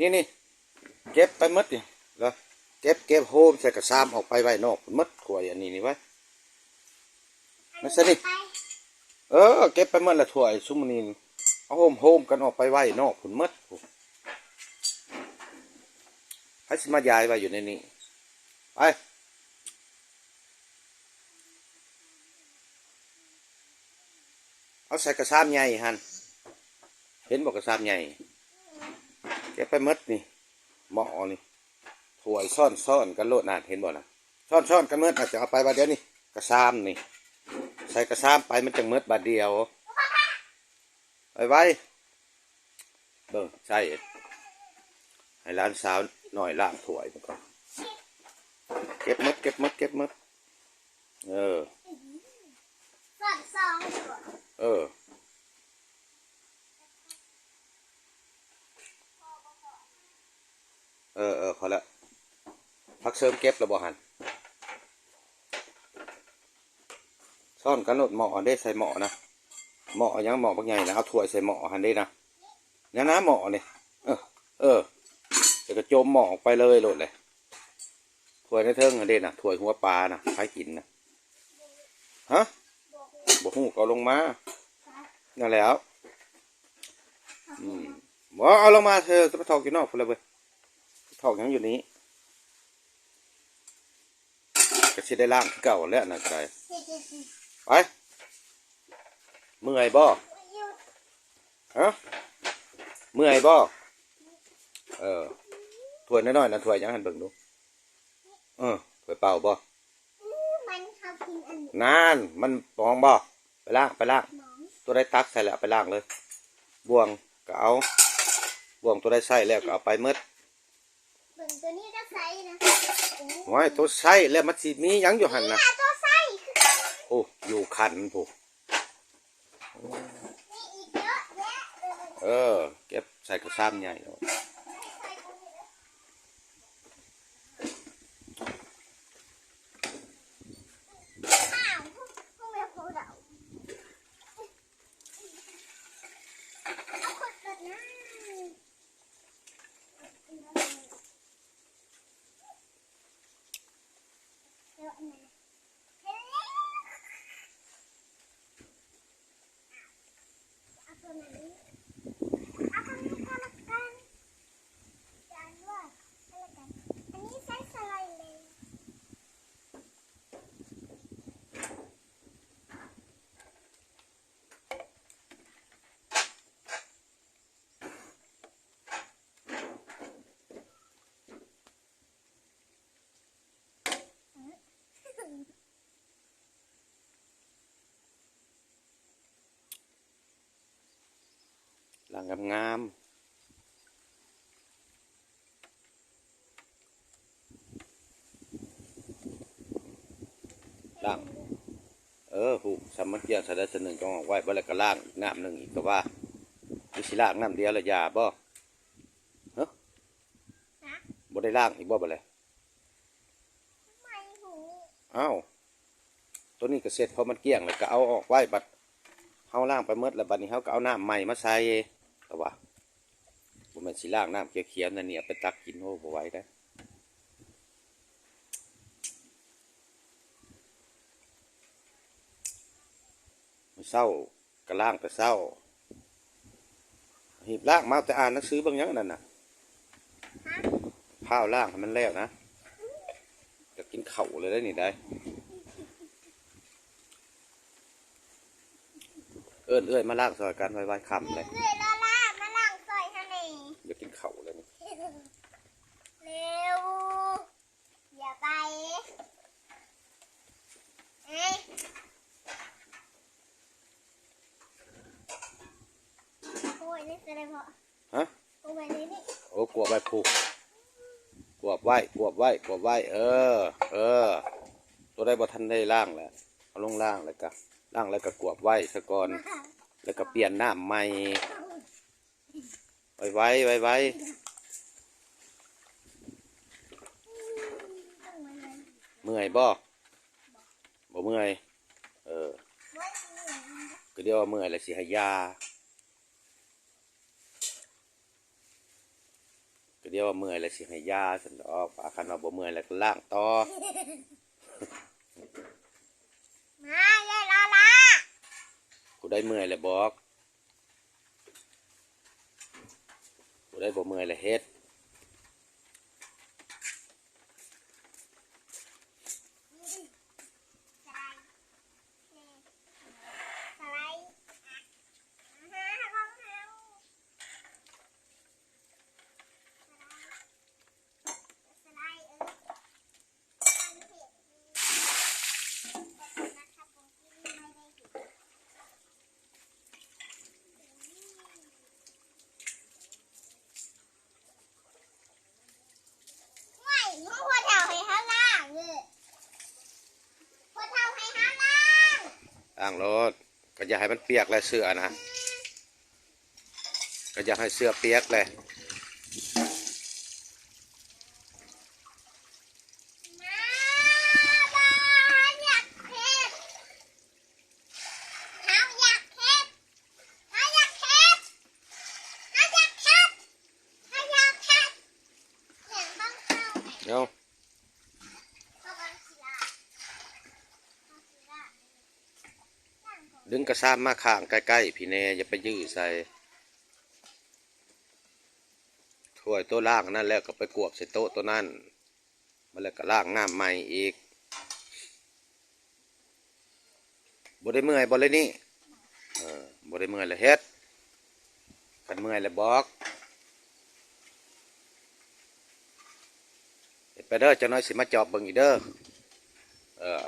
นี่นี่เก็บไปหมดนี่แล้วเก็บเก็บโฮมใส่กระซามออกไปไว้นอกหมดขวายอันนี้นี่ไว้นั่นสิเออเก็บไปหมดละถ้วยซุมนี้เอาโฮมโฮมกันออกไปไว้นอกผุนหมดให้สิมายายไว้อยู่ในนี้ไปเอาใส่กระซามใหญ่ฮันเห็นบอกกระซามใหญ่ ก็บไปหมดนี่หม้อนี่ถ้วยซ่อนซ่อนกันโลดนานเห็นบ่นะซ่อนซ่อนกันหมดน่ะจะเอาไปบาดเดียวนี่กระซามนี่ ใส่กระซามไปมันจังเมดบาดเดียวไปไว้เบิ่งใส่ให้ร้านสาวหน่อยล่างถ้วยมันก่อนเก็บหมดเก็บหมดเก็บหมดเออสอดซองดีกว่าเออ เออเออพอละพัก เสริมเก็บแล้วบ่หันซ่อนกันโลดหม้อได้ใส่หม้อนะหม้อยังหม้อบางใหญ่นะเอาถ้วยใส่หม้อหันได้นะเนี่ยนะหม้อเนี่ยเออ เออเดี๋ยวก็โจมหม้อออกไปเลยโหลดเลยถ้วยในเทิงอันเด้นะถ้วยหัวปลานะใครกินนะฮะบอกหูก็เอาลงมานั่นแล้วอืมบ่เอาลงมาเธอจะไปถอกอยู่นอกพุ่นละเว้ยถอกยังอยู่นี้ก็ สิได้ล่างคือเก่าแล้วนะก็ได้เฮ้ยเฮ้ยเฮ้ยไปเมื่อยบ่หยุดฮะเมื่อยบ่เออถ้วยน้อยๆนะถ้วยยังหันเบิ่งดูเออถ้วยเปล่าบ่อื้อมันชอบกินอันนี้นานมันปองบ่ไปล้างไปล้างหนอนตัวได้ตักใส่แล้วเอาไปล้างเลย บ่วงก็เอาบ่วงตัวได้ใส่แล้วก็เอาไปหมืดเบิ่ง ตัวนี้ก็ใส่นะโอ้ไว้ตัวใส่แล้วมันสิมีหยังอยู่หันนะหาตัวใส่คือกันโอ้อยู่คันผู้มีอีกเยอะแยะเลย เออ เก็บใส่กระซ้ำใหญ่เนาะ ใส่ตัวนี้อ้าวพวกแม่พวกเราเอาคนก่อนนะเดี๋ยวอันนั้นเฮ้ยเอาตัวไหนเอาตัวนี้ก็แล้วกันจานว่าก็แล้วกัน อันนี้ใช้สไลด์เลย ล้างงามๆล้าง เออผูกสามัญเกียงสะได้สนึงก็เอาไว้บ่แล้วก็ล้างอีกน้ำหนึ่งอีกก็ว่ามีสิล้างน้ำเดียวและยาบ่เฮ้ฮะบ่ได้ล้างอีกบ่บ่เลยทำไมหูอ้าวตัวนี้ก็เสร็จพอมันเกลี้ยงแล้วก็เอาออกไว้บัดเฮาล้างไปหมดแล้วบัดนี้เฮาก็เอาน้ำใหม่มาใส่ แต่ว่าบ่แม่นสิล้างน้ำเขียวๆนั่นเนี่ยไปตักกินโอ้บ่ไหวได้อมื้อเช้าก็ล้างแต่เช้าหีบล้างมาแต่อ่านหนังสือบางอย่างนั่นน่ะฮะข้าวล่างให้มันแล้วนะจะกินเข่าวเลยได้นี่ได้ เอิ้นเอ้ยมาล่างซอยกันไว้ไว้คำเลย เรื่อยๆละล่ามาล่างซอยทะเล จะกินเข่าวเลยนี่ เร็ว อย่าไปเอ้ย โอ้ยนี่จะได้พอฮะโอ้ยนี่นี่โอ้กวบไว้ผูกกวบไว้กวบไว้กวบไว้เออ เออ ตัวได้บ่ทันได้ล่างแหละเอาลงล่างแล้วก็ล่างแล้วก็กวบไว้ซะก่อนแล้วก็เปลี่ยนน้ำใหม่ไว้ไว้ไว้ไว้ต้องมาเลยเมื่อยบ่บ่เมื่อย เออไว้ที่นี่ก็เดี๋ยวว่าเมื่อยแล้วสิให้ยาเดียวว่าเมื่อยแล้วสิให้ยาสันดอกปาคันว่าบ่เมื่อยแล้วก็ล่างต่อมาเลยลาลากูได้เมื่อยแล้วบอกกูได้บ่เมื่อยแล้วเฮ็ด สไลด์นี่สไลด์อะอ่าฮะของเฮาสไลด์เออมันเผ็ดดีแต่นะครับผมกินไม่ได้ผิดไม่มึงหัวเท่าให้ข้างล่างเลยหัวเท่าให้ข้างล่าง อ้างรถก็อย่าให้มันเปียกเลยเสื้อนะ ก็อย่าให้เสื้อเปียกเลยมาบ้านอยากเฮ็ดเฮาอยากเฮ็ดเฮาอยากเฮ็ดเฮาอยากเฮ็ดเฮาอยากเฮ็ดเสียงบ้างเข้าเนาะ เข้าบ้านศิลาเข้าศิลานั่งก่อน ดึงกระซ้ำมาข้างใกล้ๆพี่แน่อย่าไปยื้อใส่ถ้วยตัวล่างนั่นแล้วก็ไปกวบใส่โต๊ะตัวนั้นมาแล้วก็ล่างน้ำใหม่อีกบ่ได้เมื่อยบ่เลยนี่เออบ่ได้เมื่อยแล้วเฮ็ดคันเมื่อยแล้วบอกไปเด้อจ้าน้อยสิมาจอบเบิ่งอีเด้อเออ